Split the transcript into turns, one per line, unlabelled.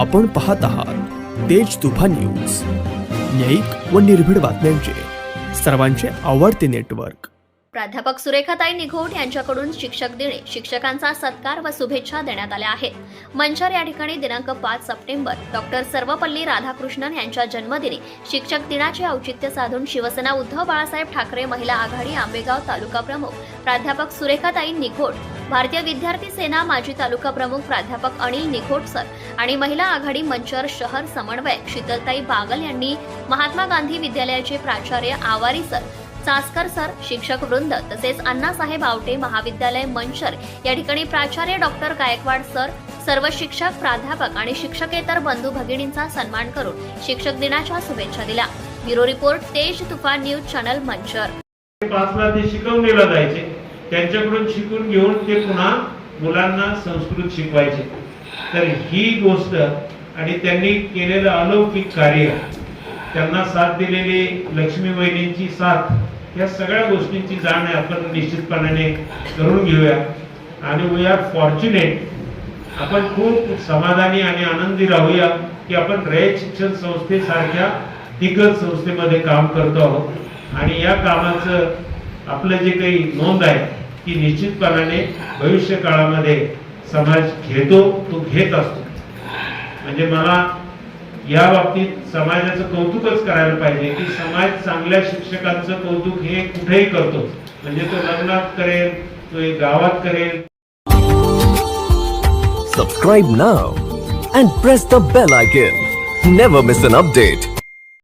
आपण पाहत आहात तेज तुफान न्यूज. न्यायिक व निर्भीड बातम्यांचे. सर्वांचे आवडते नेटवर्क.
प्राध्यापक सुरेखाताई निघोट यांच्याकडून शिक्षक दिने शिक्षकांचा सत्कार व शुभेच्छा देण्यात आल्या आहेत. मंचर या ठिकाणी दिनांक पाच सप्टेंबर डॉक्टर सर्वपल्ली राधाकृष्णन यांच्या जन्मदिनी शिक्षक दिनाचे औचित्य साधून शिवसेना उद्धव बाळासाहेब ठाकरे महिला आघाडी आंबेगाव तालुका प्रमुख प्राध्यापक सुरेखाताई निघोट भारतीय विद्यार्थी सेना माजी तालुका प्रमुख प्राध्यापक अनिल निघोट सर आणि महिला आघाडी मंचर शहर समन्वयक शीतलताई बागल यांनी महात्मा गांधी विद्यालयाचे प्राचार्य आवारी सर चासकर सर शिक्षक वृंद तसेच अण्णासाहेब आवटे महाविद्यालय मंचर या ठिकाणी प्राचार्य डॉक्टर गायकवाड सर सर्व शिक्षक प्राध्यापक आणि शिक्षकेतर बंधू भगिनींचा सन्मान करून शिक्षक दिनाच्या शुभेच्छा दिल्या. ब्युरो रिपोर्ट तेज तुफान न्यूज चॅनल मंचर.
पाचला ते शिकवणीला जायचे. त्यांच्याकडून शिकून घेऊन ते पुन्हा मुलांना संस्कृत शिकवायचे. तर ही गोष्ट आणि त्यांनी केलेलं अलौकिक कार्य त्यांना साथ दिलेली लक्ष्मी वहिनींची साथ या सगळ्या गोष्टींची जाण आपण निश्चितपणाने करून घेऊया. आणि वी आर फॉर्च्युनेट आपण खूप समाधानी आणि आनंदी राहूया की आपण रयत शिक्षण संस्थेसारख्या दिग्गज संस्थेमध्ये काम करतो आहोत. आणि या कामाचं आपलं जे काही नोंद आहे की निश्चितपणाने भविष्य काळामध्ये समाज घेतो तो घेत असतो. म्हणजे मला या बाबतीत समाजाचं कौतुकच करायला पाहिजे की समाज चांगल्या शिक्षकांचं कौतुक हे कुठेही करतो. म्हणजे तो लग्नात करेल तो एक गावात करेल.
Subscribe now and press the bell icon never miss an update